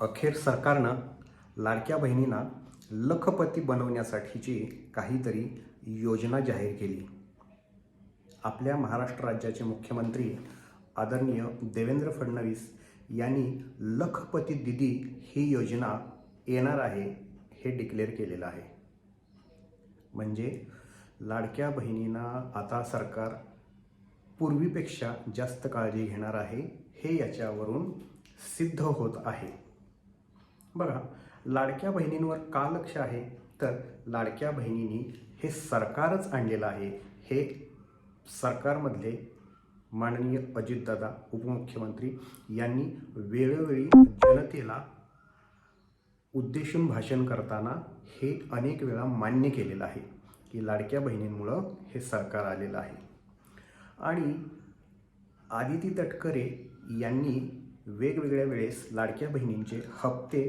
अखेर सरकारनं लाडक्या बहिणींना लखपती बनवण्यासाठीची काहीतरी योजना जाहीर केली. आपल्या महाराष्ट्र राज्याचे मुख्यमंत्री आदरणीय देवेंद्र फडणवीस यांनी लखपती दिदी ही योजना येणार आहे हे डिक्लेअर केलेलं आहे. म्हणजे लाडक्या बहिणींना आता सरकार पूर्वीपेक्षा जास्त काळजी घेणार आहे हे याच्यावरून सिद्ध होत आहे. बघा लाडक्या बहिणींवर का लक्ष आहे? तर लाडक्या बहिणींनी हे सरकारच आणलेलं आहे. हे सरकारमधले माननीय अजितदादा उपमुख्यमंत्री यांनी वेळोवेळी जनतेला उद्देशून भाषण करताना हे अनेक वेळा मान्य केलेलं आहे की लाडक्या बहिणींमुळं हे सरकार आलेलं आहे. आणि आदिती तटकरे यांनी वेगवेगळ्या वेळेस लाडक्या बहिणींचे हप्ते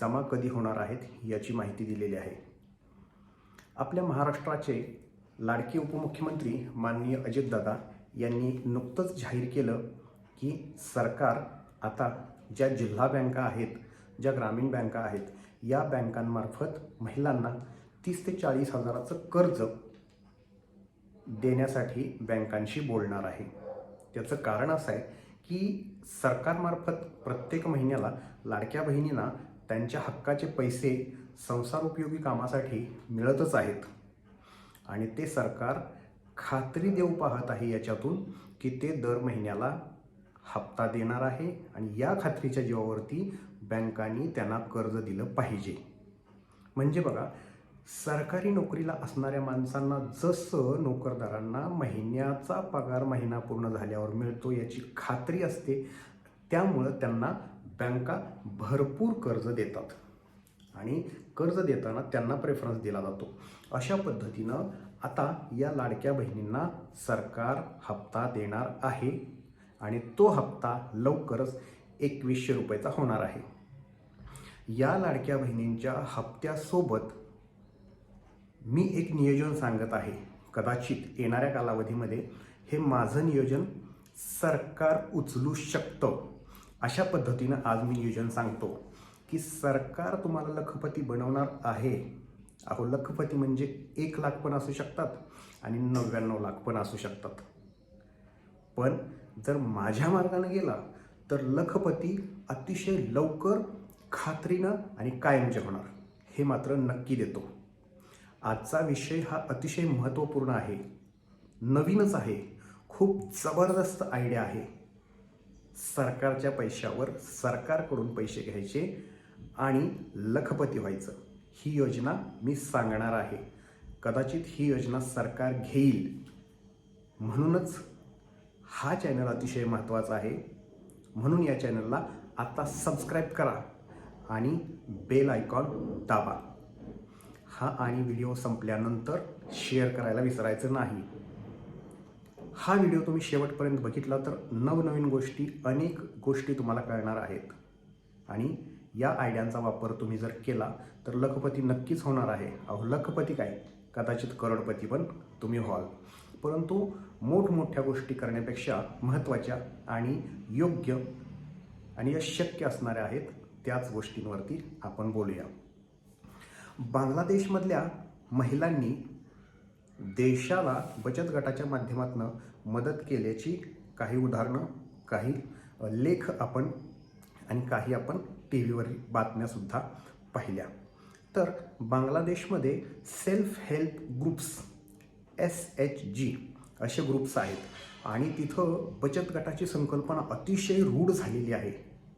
जमा कधी होणार आहेत याची माहिती दिलेली आहे. आपल्या महाराष्ट्राचे लाडके उपमुख्यमंत्री माननीय अजितदादा यांनी नुकतंच जाहीर केलं की सरकार आता ज्या जिल्हा बँका आहेत ज्या ग्रामीण बँका आहेत या बँकांमार्फत महिलांना तीस ते चाळीस हजाराचं कर्ज देण्यासाठी बँकांशी बोलणार आहे. त्याचं कारण असं आहे की सरकारमार्फत प्रत्येक महिन्याला लाडक्या बहिणींना त्यांच्या हक्काचे पैसे संसारोपयोगी कामासाठी मिळतच आहेत. आणि ते सरकार खात्री देऊ पाहत आहे याच्यातून की ते दर महिन्याला हप्ता देणार आहे आणि या खात्रीच्या जीवावरती बँकांनी त्यांना कर्ज दिलं पाहिजे. म्हणजे बघा सरकारी नोकरीला असणाऱ्या माणसांना जसं नोकरदारांना महिन्याचा पगार महिना पूर्ण झाल्यावर मिळतो याची खात्री असते त्यामुळं त्यांना बँका भरपूर कर्ज देतात. आणि कर्ज देताना त्यांना प्रेफरन्स दिला जातो. अशा पद्धतीनं आता या लाडक्या बहिणींना सरकार हप्ता देणार आहे आणि तो हप्ता लवकरच एकवीसशे रुपयाचा होणार आहे. या लाडक्या बहिणींच्या हप्त्यासोबत मी एक नियोजन सांगत आहे. कदाचित येणाऱ्या कालावधीमध्ये हे माझं नियोजन सरकार उचलू शकतं. अशा पद्धतीनं आज मी नियोजन सांगतो की सरकार तुम्हाला लखपती बनवणार आहे. अहो लखपती म्हणजे एक लाख पण असू शकतात आणि नव्याण्णव लाख पण असू शकतात. पण जर माझ्या मार्गाने गेला तर लखपती अतिशय लवकर खात्रीनं आणि कायमचे होणार. हे मात्र नक्की देतो. आजचा विषय हा अतिशय महत्त्वपूर्ण आहे. नवीनच आहे. खूप जबरदस्त आयडिया आहे. सरकारच्या पैशावर सरकारकडून पैसे घ्यायचे आणि लखपती व्हायचं. ही योजना मी सांगणार आहे. कदाचित ही योजना सरकार घेईल. म्हणूनच हा चॅनल अतिशय महत्त्वाचा आहे. म्हणून या चॅनलला आता सबस्क्राईब करा आणि बेल आयकॉन दाबा. हा आणि व्हिडिओ संपल्यानंतर शेअर करायला विसरायचं नाही. हा व्हिडिओ तुम्ही शेवटपर्यंत बघितला तर नवनवीन गोष्टी अनेक गोष्टी तुम्हाला कळणार आहेत. आणि या आयडियांचा वापर तुम्ही जर केला तर लखपती नक्कीच होणार आहे. अहो लखपती काय? कदाचित करोडपती पण तुम्ही व्हाल. परंतु मोठमोठ्या गोष्टी करण्यापेक्षा महत्त्वाच्या आणि योग्य आणि या शक्य असणाऱ्या आहेत त्याच गोष्टींवरती आपण बोलूया. बांगलादेशमधल्या महिलांनी देशाला बचत गटाच्या माध्यमातून मदत केल्याची काही उदाहरणं काही लेख आपण आणि काही आपण टी व्हीवर बातम्यासुद्धा पाहिल्या. तर बांगलादेशमध्ये self help groups S H G असे ग्रुप्स आहेत आणि तिथं बचत गटाची संकल्पना अतिशय रूढ झालेली आहे.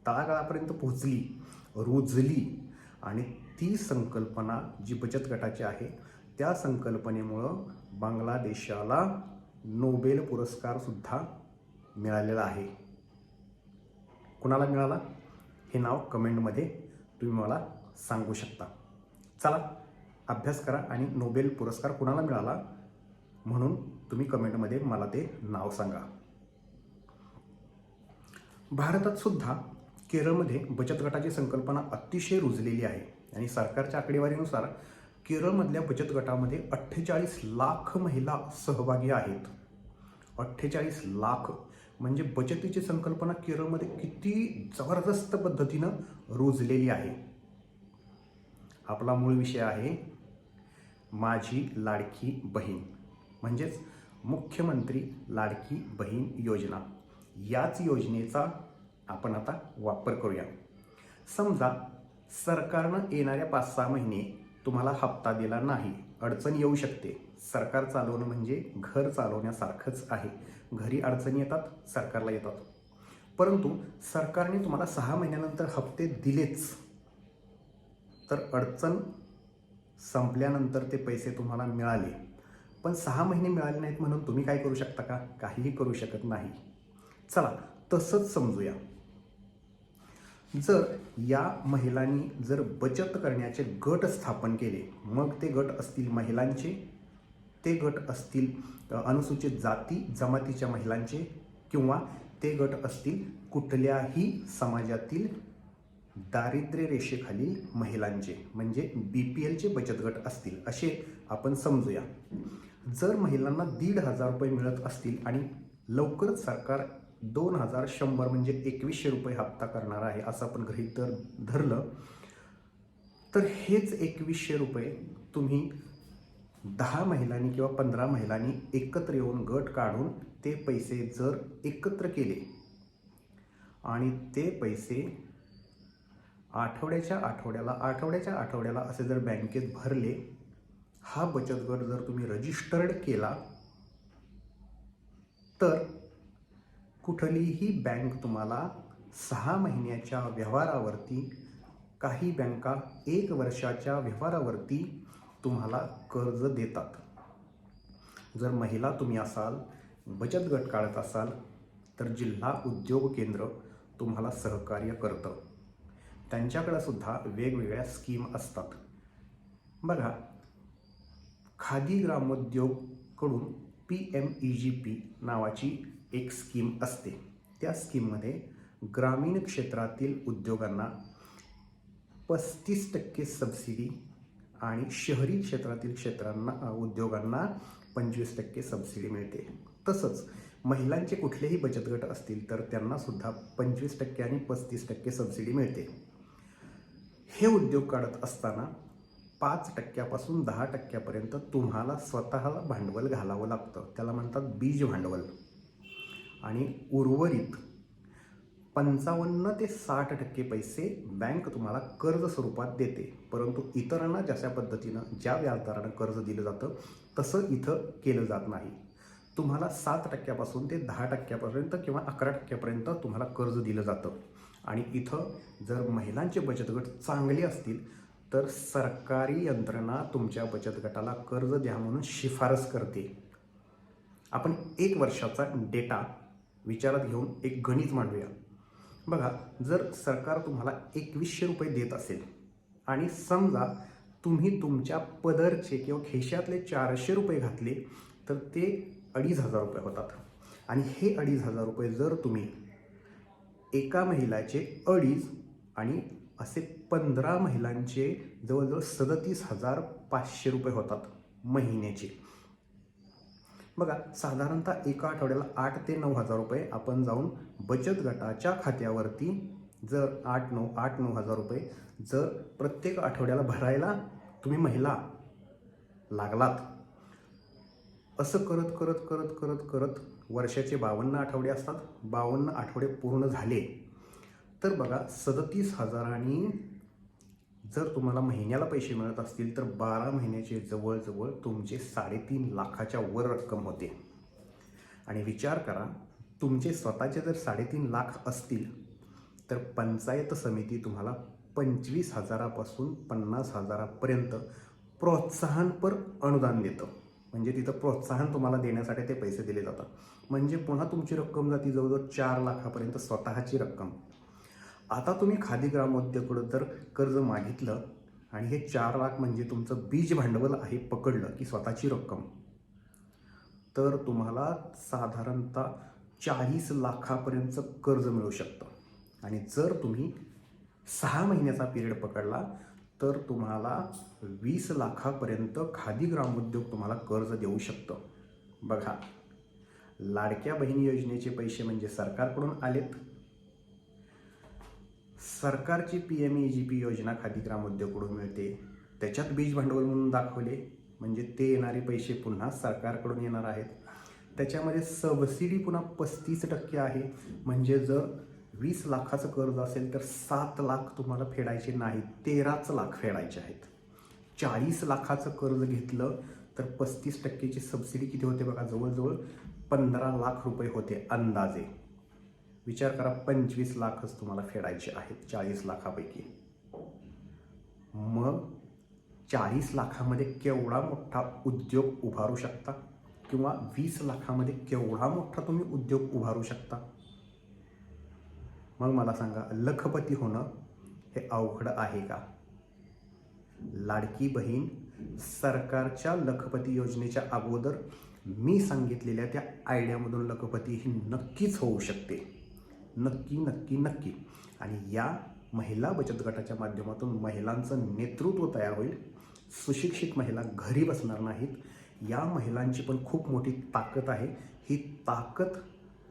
तळागाळापर्यंत पोहोचली रुजली आणि ती संकल्पना जी बचत गटाची आहे त्या संकल्पनेमुळं बांगलादेशाला नोबेल पुरस्कारसुद्धा मिळालेला आहे. कुणाला मिळाला? हे नाव कमेंटमध्ये तुम्ही मला सांगू शकता. चला अभ्यास करा आणि नोबेल पुरस्कार कुणाला मिळाला म्हणून तुम्ही कमेंटमध्ये मला ते नाव सांगा. भारतात सुद्धा केरळमध्ये बचत गटाची संकल्पना अतिशय रुजलेली आहे. आणि सरकारच्या आकडेवारीनुसार केरळमधल्या बचत गटामध्ये अठ्ठेचाळीस लाख महिला सहभागी आहेत. अठ्ठेचाळीस लाख. म्हणजे बचतीची संकल्पना केरळमध्ये किती जबरदस्त पद्धतीनं रुजलेली आहे. आपला मूळ विषय आहे माझी लाडकी बहीण. म्हणजेच मुख्यमंत्री लाडकी बहीण योजना. याच योजनेचा आपण आता वापर करूया. समजा सरकारनं येणाऱ्या पाच सहा महिने तुम्हाला हप्ता दिला नाही. अडचण येऊ शकते. सरकार चालवणं म्हणजे घर चालवण्यासारखंच आहे. घरी अडचणी येतात सरकारला येतात. परंतु सरकारने तुम्हाला सहा महिन्यानंतर हप्ते दिलेच. तर अडचण संपल्यानंतर ते पैसे तुम्हाला मिळाले. पण सहा महिने मिळाले नाहीत म्हणून तुम्ही काय करू शकता का? काहीही करू शकत नाही. चला तसंच समजूया. जर या महिलांनी जर बचत करण्याचे गट स्थापन केले मग ते गट असतील महिलांचे? ते गट असतील अनुसूचित जाती जमातीच्या महिलांचे? किंवा ते गट असतील कुठल्याही समाजातील दारिद्र्य रेषेखालील महिलांचे? म्हणजे बी पी एलचे बचत गट असतील असे आपण समजूया. जर महिलांना दीड हजार रुपये मिळत असतील आणि लवकरच सरकार दोन हजार शंभर म्हणजे एकवीसशे रुपये हप्ता करणार आहे असं आपण गृहित तर धरलं. तर हेच एकवीसशे रुपये तुम्ही दहा महिलांनी किंवा पंधरा महिलांनी एकत्र येऊन गट काढून ते पैसे जर एकत्र केले आणि ते पैसे आठवड्याच्या आठवड्याला आठवड्याच्या आठवड्याला असे जर बँकेत भरले हा बचत गट जर तुम्ही रजिस्टर्ड केला तर कुठलीही बँक तुम्हाला सहा महिन्याच्या व्यवहारावरती काही बँका एक वर्षाच्या व्यवहारावरती तुम्हाला कर्ज देतात. जर महिला तुम्ही असाल बचत गट काढत असाल तर जिल्हा उद्योग केंद्र तुम्हाला सहकार्य करतं. त्यांच्याकडं सुद्धा वेगवेगळ्या स्कीम असतात. बघा khadi ग्रामोद्योगकडून P M E G P नावाची एक स्कीम असते. त्या स्कीममध्ये ग्रामीण क्षेत्रातील उद्योगांना पस्तीस टक्के सबसिडी आणि शहरी क्षेत्रातील क्षेत्रांना उद्योगांना पंचवीस टक्के सबसिडी मिळते. तसंच महिलांचे कुठलेही बचत गट असतील तर त्यांनासुद्धा पंचवीस टक्के आणि पस्तीस टक्के सबसिडी मिळते. हे उद्योग काढत असताना पाच टक्क्यापासून दहा टक्क्यापर्यंत तुम्हाला स्वतःला भांडवल घालावं लागतं. त्याला म्हणतात बीज भांडवल. आणि उर्वरित पंचावन्न ते साठ टक्के पैसे बँक तुम्हाला कर्ज स्वरूपात देते. परंतु इतरांना जशा पद्धतीनं ज्या व्याजदरानं कर्ज दिलं जातं तसं इथं केलं जात नाही. तुम्हाला सात टक्क्यापासून ते दहा टक्क्यापर्यंत किंवा अकरा टक्क्यापर्यंत तुम्हाला कर्ज दिलं जातं. आणि इथं जर महिलांचे बचत गट चांगले असतील तर सरकारी यंत्रणा तुमच्या बचत गटाला कर्ज द्या म्हणून शिफारस करते. आपण एक वर्षाचा डेटा विचारात घेऊन एक गणित मांडूया. बघा जर सरकार तुम्हाला एकवीसशे रुपये देत असेल आणि समजा तुम्ही तुमच्या पदरचे किंवा खेशातले चारशे रुपये घातले तर ते अडीच हजार रुपये होतात. आणि हे अडीच हजार रुपये जर तुम्ही एका महिलाचे अडीच आणि असे पंधरा महिलांचे जवळजवळ सदतीस हजार पाचशे रुपये होतात महिन्याचे. बघा साधारणतः एका आठवड्याला आठ ते नऊ हजार रुपये आपण जाऊन बचत गटाच्या खात्यावरती जर आठ नऊ आठ नऊ हजार रुपये जर प्रत्येक आठवड्याला भरायला तुम्ही महिला लागलात. असं करत करत करत करत करत वर्षाचे बावन्न आठवडे असतात. बावन्न आठवडे पूर्ण झाले. तर बघा सदतीस हजारांनी जर तुम्हाला महिन्याला पैसे मिळत असतील तर बारा महिन्याचे जवळजवळ तुमचे साडेतीन लाखाच्या वर रक्कम होते. आणि विचार करा तुमचे स्वतःचे जर साडेतीन लाख असतील तर पंचायत समिती तुम्हाला पंचवीस हजारापासून पन्नास हजारापर्यंत प्रोत्साहनपर अनुदान देतं. म्हणजे तिथं प्रोत्साहन तुम्हाला देण्यासाठी ते पैसे दिले जातात. म्हणजे पुन्हा तुमची रक्कम जाती जवळजवळ चार लाखापर्यंत स्वतःची रक्कम. आता तुम्ही खादी ग्रामोद्योगकडं जर कर्ज मागितलं आणि हे चार लाख म्हणजे तुमचं बीज भांडवल आहे पकडलं की स्वतःची रक्कम. तर तुम्हाला साधारणतः चाळीस लाखापर्यंतचं कर्ज मिळू शकतं. आणि जर तुम्ही सहा महिन्याचा पिरियड पकडला तर तुम्हाला वीस लाखापर्यंत खादी ग्रामोद्योग तुम्हाला कर्ज देऊ शकतं. बघा लाडक्या बहिणी योजनेचे पैसे म्हणजे सरकारकडून आलेत. सरकारची P M E G P योजना खादी ग्रामोद्योगकडून मिळते. त्याच्यात बीज भांडवल म्हणून दाखवले. म्हणजे ते येणारे पैसे पुन्हा सरकारकडून येणार आहेत. त्याच्यामध्ये सबसिडी पुन्हा पस्तीस टक्के आहे. म्हणजे जर वीस लाखाचं कर्ज असेल तर सात लाख तुम्हाला फेडायचे नाही तेराच लाख फेडायचे आहेत. चाळीस लाखाचं कर्ज घेतलं तर पस्तीस टक्केची सबसिडी किती होते बघा? जवळजवळ पंधरा लाख रुपये होते अंदाजे. विचार करा पंचवीस लाखच तुम्हाला फेडायचे आहेत चाळीस लाखापैकी. मग चाळीस लाखामध्ये केवढा मोठा उद्योग उभारू शकता? किंवा वीस लाखामध्ये केवढा मोठा तुम्ही उद्योग उभारू शकता? मग मला सांगा लखपती होणं हे अवघड आहे का? लाडकी बहीण सरकारच्या लखपती योजनेच्या अगोदर मी सांगितलेल्या त्या आयडियामधून लखपती ही नक्कीच होऊ शकते. नक्की नक्की नक्की. आणि या महिला बचत गटाच्या माध्यमातून महिलांचं नेतृत्व तयार होईल. सुशिक्षित महिला घरी बसणार नाहीत. या महिलांची पण खूप मोठी ताकद आहे. ही ताकद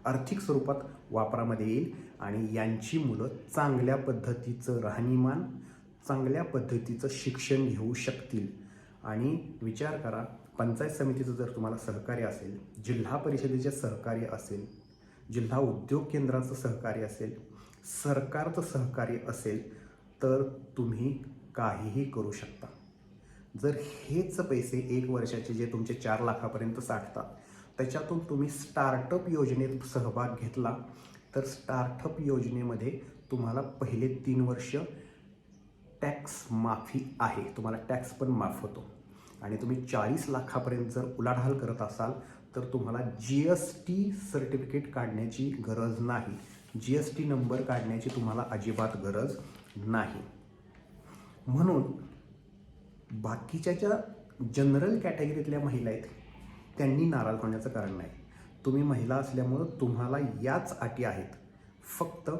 आर्थिक स्वरूपात वापरामध्ये येईल आणि यांची मुलं चांगल्या पद्धतीचं राहणीमान चांगल्या पद्धतीचं शिक्षण घेऊ शकतील. आणि विचार करा पंचायत समितीचं जर तुम्हाला सहकार्य असेल जिल्हा परिषदेचे सहकार्य असेल जिल्हा उद्योग केंद्राचं सहकार्य असेल सरकारचं सहकार्य असेल तर तुम्ही काहीही करू शकता. जर हेच पैसे एक वर्षाचे जे तुमचे चार लाखापर्यंत साठतात त्याच्यातून तुम्ही स्टार्टअप योजनेत सहभाग घेतला तर स्टार्टअप योजनेमध्ये तुम्हाला पहिले तीन वर्ष टॅक्स माफी आहे. तुम्हाला टॅक्स पण माफ होतो. आणि तुम्ही चाळीस लाखापर्यंत जर उलाढाल करत असाल तर तुम्हाला जी एस टी सर्टिफिकेट काढण्याची गरज नाही. जी एस टी नंबर काढण्याची तुम्हाला अजिबात गरज नाही. म्हणून बाकीच्या ज्या जनरल कॅटेगरीतल्या महिला आहेत त्यांनी नाराज होण्याचं कारण नाही. तुम्ही महिला असल्यामुळं तुम्हाला याच अटी आहेत. फक्त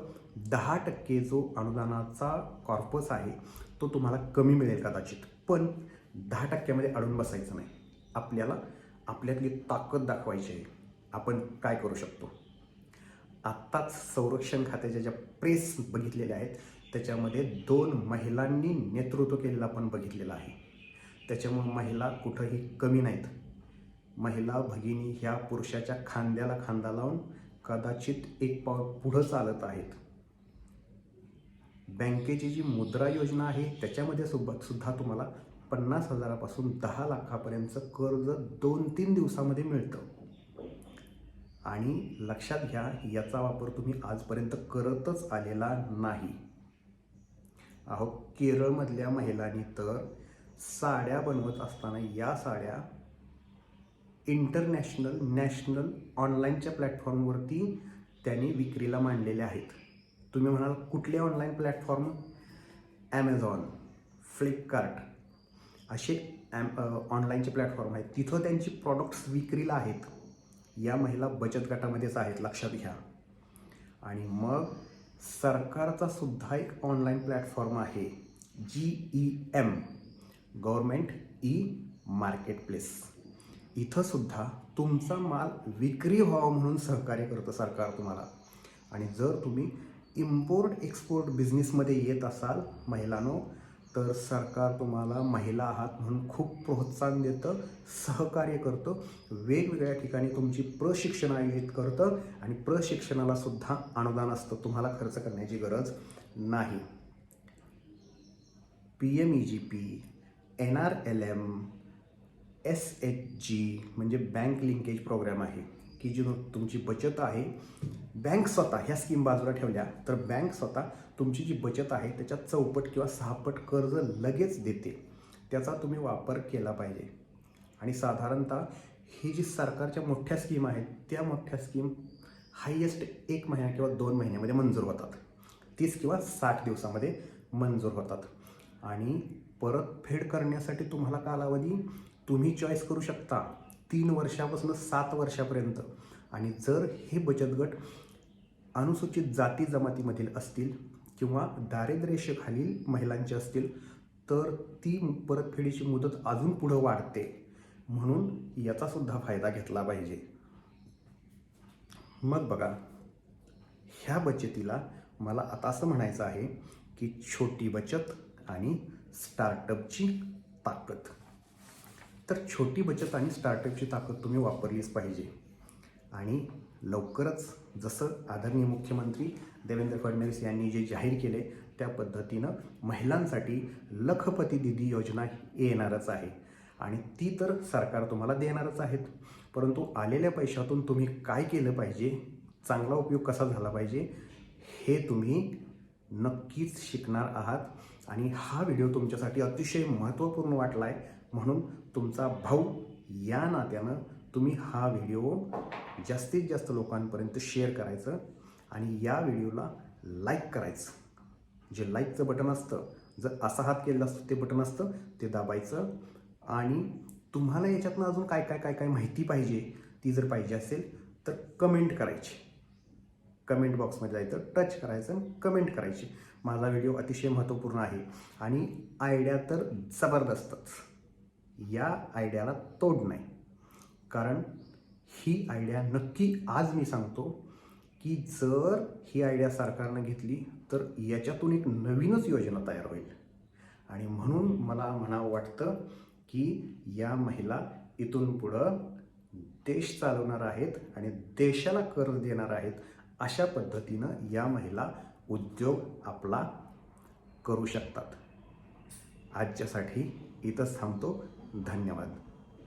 दहा टक्के जो अनुदानाचा कॉर्पस आहे तो तुम्हाला कमी मिळेल कदाचित. पण दहा टक्क्यामध्ये अडून बसायचं नाही. आपल्याला आपल्यातली ताकद दाखवायची आहे. आपण काय करू शकतो? आत्ताच संरक्षण खात्याच्या ज्या प्रेस बघितलेल्या आहेत त्याच्यामध्ये दोन महिलांनी नेतृत्व केलेलं आपण बघितलेलं आहे. त्याच्यामुळे महिला कुठंही कमी नाहीत. महिला भगिनी ह्या पुरुषाच्या खांद्याला खांदा लावून कदाचित एक पाऊल पुढं चालत आहेत. बँकेची जी मुद्रा योजना आहे त्याच्यामध्ये सुद्धा सुद्धा तुम्हाला पन्नास हजारापासून दहा लाखापर्यंतचं कर्ज दोन तीन दिवसामध्ये मिळतं. आणि लक्षात घ्या याचा वापर तुम्ही आजपर्यंत करतच आलेला नाही. अहो केरळमधल्या महिलांनी तर साड्या बनवत असताना या साड्या इंटरनॅशनल नॅशनल ऑनलाईनच्या प्लॅटफॉर्मवरती त्यांनी विक्रीला मांडलेल्या आहेत. तुम्ही म्हणाल कुठले ऑनलाईन प्लॅटफॉर्म? ॲमेझॉन फ्लिपकार्ट असे ॲम ऑनलाईनचे प्लॅटफॉर्म आहेत. तिथं त्यांची प्रॉडक्ट्स विक्रीला आहेत. या महिला बचत गटामध्येच आहेत लक्षात घ्या. आणि मग सरकारचा सुद्धा एक ऑनलाईन प्लॅटफॉर्म आहे G E M government e market place इथंसुद्धा तुमचा माल विक्री व्हावा म्हणून सहकार्य करतं सरकार तुम्हाला. आणि जर तुम्ही इम्पोर्ट एक्सपोर्ट बिझनेसमध्ये येत असाल महिलांनो तर सरकार तुम्हाला महिला आहात म्हणून खूप प्रोत्साहन देतं सहकार्य करतं वेगवेगळ्या ठिकाणी तुमची प्रशिक्षण आयोजित करतं आणि प्रशिक्षणाला सुद्धा अनुदान असतं. तुम्हाला खर्च करण्याची गरज नाही. P M E G P N R L M S H G म्हणजे बँक लिंकेज प्रोग्राम आहे. की जी तुमची बचत आहे बँक स्वतः ह्या स्कीम बाजूला ठेवल्या तर बँक स्वतः तुमची जी बचत आहे त्याच्यात चौपट किंवा सहापट कर्ज लगेच देते. त्याचा तुम्ही वापर केला पाहिजे. आणि साधारणतः ही जी सरकारच्या मोठ्या स्कीम आहेत त्या मोठ्या स्कीम हायेस्ट एक महिना किंवा दोन महिन्यामध्ये मंजूर होतात. तीस किंवा साठ दिवसामध्ये मंजूर होतात. आणि परतफेड करण्यासाठी तुम्हाला कालावधी तुम्ही चॉईस करू शकता. तीन वर्षापासून सात वर्षापर्यंत. आणि जर हे बचत गट अनुसूचित जाती जमातीमधील असतील किंवा दारिद्र्यरेषेखालील महिलांचे असतील तर ती परतफेडीची मुदत अजून पुढं वाढते. म्हणून याचासुद्धा फायदा घेतला पाहिजे. मग बघा ह्या बचतीला मला आता असं म्हणायचं आहे की छोटी बचत आणि स्टार्टअपची ताकद. तर छोटी बचत आणि स्टार्टअपची ताकद तुम्ही वापरलीच पाहिजे. आणि लवकरच जसं आदरणीय मुख्यमंत्री देवेंद्र फडणवीस यांनी जे जाहीर केले त्या पद्धतीनं महिलांसाठी लखपती दिदी योजना येणारच आहे. आणि ती तर सरकार तुम्हाला देणारच आहेत. परंतु आलेल्या पैशातून तुम्ही काय केलं पाहिजे? चांगला उपयोग कसा झाला पाहिजे? हे तुम्ही नक्कीच शिकणार आहात. आणि हा व्हिडिओ तुमच्यासाठी अतिशय महत्त्वपूर्ण वाटला आहे म्हणून तुमचा भाऊ या नात्यानं तुम्ही हा व्हिडिओ जास्तीत जास्त लोकांपर्यंत शेअर करायचं आणि या व्हिडिओला लाईक करायचं. जे लाईकचं बटन असतं जर असा हात केलेला असतं ते बटन असतं ते दाबायचं आणि तुम्हाला याच्यातनं अजून काय काय काय काय माहिती पाहिजे ती जर पाहिजे असेल तर कमेंट करायची. कमेंट बॉक्समध्ये जायचं टच करायचं आणि कमेंट करायची. माझा व्हिडिओ अतिशय महत्त्वपूर्ण आहे आणि आयडिया तर जबरदस्तच. या आयडियाला तोड नाही. कारण ही आयडिया नक्की आज मी सांगतो की जर ही आयडिया सरकारनं घेतली तर याच्यातून एक नवीनच योजना तयार होईल. आणि म्हणून मला म्हणावं वाटतं की या महिला इथून पुढं देश चालवणार आहेत आणि देशाला कर्ज देणार आहेत अशा पद्धतीनं या महिला उद्योग आपला करू शकतात. आजच्यासाठी इथंच थांबतो. धन्यवाद.